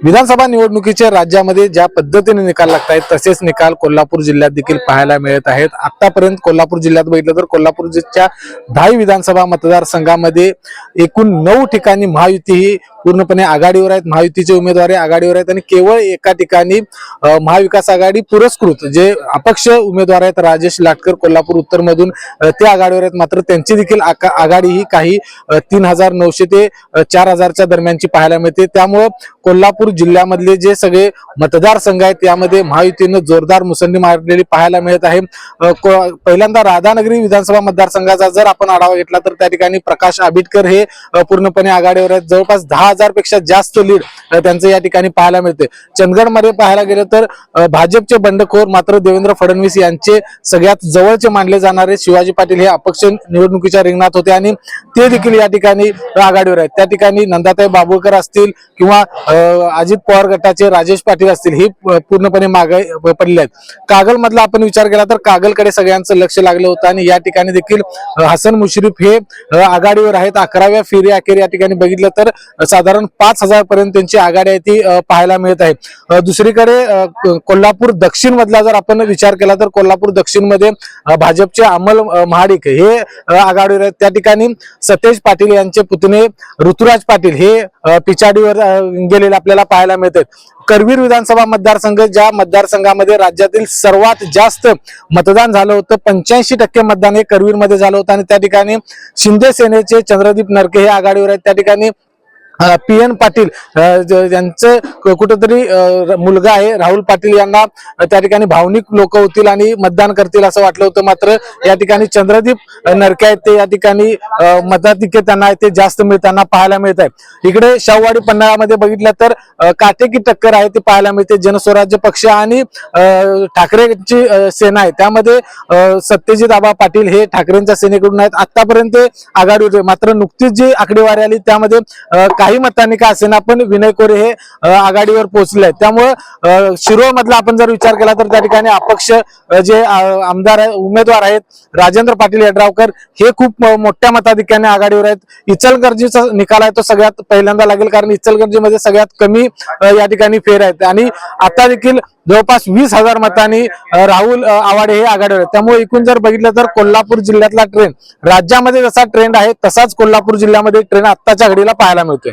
विधानसभा निवडणुकीचे राज्यामध्ये ज्या पद्धतीने निकाल लागत आहेत तसेच निकाल कोल्हापूर जिल्ह्यात देखील पाहायला मिळत आहेत. आतापर्यंत कोल्हापूर जिल्ह्यात बघितलं तर कोल्हापूरच्या दहा विधानसभा मतदारसंघामध्ये एकूण नऊ ठिकाणी महायुती ही पूर्णपणे आघाडीवर आहेत महायुतीचे उमेदवार आघाडीवर आहेत आणि केवळ एका ठिकाणी महाविकास आघाडी पुरस्कृत जे अपक्ष उमेदवार आहेत राजेश लाटकर कोल्हापूर उत्तर मधून ते आघाडीवर आहेत. मात्र त्यांची देखील आका- आघाडी ही काही तीन हजार नऊशे ते चार हजारच्या दरम्यानची पाहायला मिळते. त्यामुळं कोल्हापूर जिल्ह्यामधले जे सगळे मतदारसंघ आहेत त्यामध्ये महायुतीनं जोरदार मुसंडी मारलेली पाहायला मिळत आहे. को- पहिल्यांदा राधानगरी विधानसभा मतदारसंघाचा जर आपण आढावा घेतला तर त्या ठिकाणी प्रकाश आंबेडकर हे पूर्णपणे आघाडीवर आहेत. जवळपास दहा हजारपेक्षा जास्त लीड त्यांचं या ठिकाणी पाहायला मिळते. चंदगडमध्ये पाहायला गेलं तर भाजपचे बंडखोर मात्र देवेंद्र फडणवीस यांचे सगळ्यात जवळचे मानले जाणारे शिवाजी पाटील हे अपक्ष निवडणुकीच्या रिंगणात होते आणि ते देखील या ठिकाणी आघाडीवर आहेत. त्या ठिकाणी नंदाताई बाबुळकर असतील किंवा अजित पवार गटाचे राजेश पाटील असतील हे पूर्णपणे मागे पडले आहेत. कागल मधला आपण विचार केला तर कागलकडे सगळ्यांचं लक्ष लागलं होतं आणि या ठिकाणी देखील हसन मुश्रीफ हे आघाडीवर आहेत. अकराव्या फेरी अखेर या ठिकाणी बघितलं तर साधारण पाच हजार पर्यंत त्यांची आघाडी आहे ती पाहायला मिळत आहे. दुसरीकडे कोल्हापूर दक्षिण मधला जर आपण विचार केला तर कोल्हापूर दक्षिणमध्ये भाजपचे अमल महाडिक हे आघाडीवर आहेत. त्या ठिकाणी सतेज पाटील यांचे पुतणे ऋतुराज पाटील हे पिछाडीवर गेलेले आपल्याला पाहायला मिळतात. करवीर विधानसभा मतदारसंघ ज्या मतदारसंघामध्ये राज्यातील सर्वात जास्त मतदान झालं होतं पंच्याऐंशी टक्के मतदान हे करवीरमध्ये झालं होतं. आणि त्या ठिकाणी शिंदे सेनेचे चंद्रदीप नरके हे आघाडीवर आहेत. त्या ठिकाणी पी एन पाटील यांचं कुठंतरी मुलगा आहे राहुल पाटील यांना त्या ठिकाणी भावनिक लोक होतील आणि मतदान करतील असं वाटलं होतं. मात्र या ठिकाणी चंद्रदीप नरके आहेत ते या ठिकाणी अ, मताधिक्य त्यांना ते जास्त मिळताना पाहायला मिळत आहे. इकडे शाहूवाडी पन्हाळामध्ये बघितलं तर काटेकी टक्कर आहे ती पाहायला मिळते. जनस्वराज्य पक्ष आणि ठाकरेची सेना आहे. त्यामध्ये सत्यजित आबा पाटील हे ठाकरेंच्या सेनेकडून आहेत. आतापर्यंत आघाडी होते. मात्र नुकतीच जी आकडेवारी आली त्यामध्ये काही मतांनी का असेना पण विनय कोरे हे आघाडीवर पोहोचले आहेत त्यामुळं शिरोळ मधला आपण जर विचार केला तर त्या ठिकाणी अपक्ष जे आमदार उमेदवार आहेत राजेंद्र पाटील यड्रावकर हे खूप मोठ्या मताधिक्याने आघाडीवर आहेत. इचलकरंजीचा निकाल आहे तो सगळ्यात पहिल्यांदा लागेल कारण इचलकरंजीमध्ये सगळ्यात कमी या ठिकाणी फेर आहेत. आणि आता देखील जवळपास वीस हजार मतांनी राहुल आवाडे हे आघाडीवर आहेत. त्यामुळे एकूण जर बघितलं तर कोल्हापूर जिल्ह्यातला ट्रेंड राज्यामध्ये जसा ट्रेंड आहे तसाच कोल्हापूर जिल्ह्यामध्ये ट्रेंड आत्ताच्या घडीला पाहायला मिळतोय.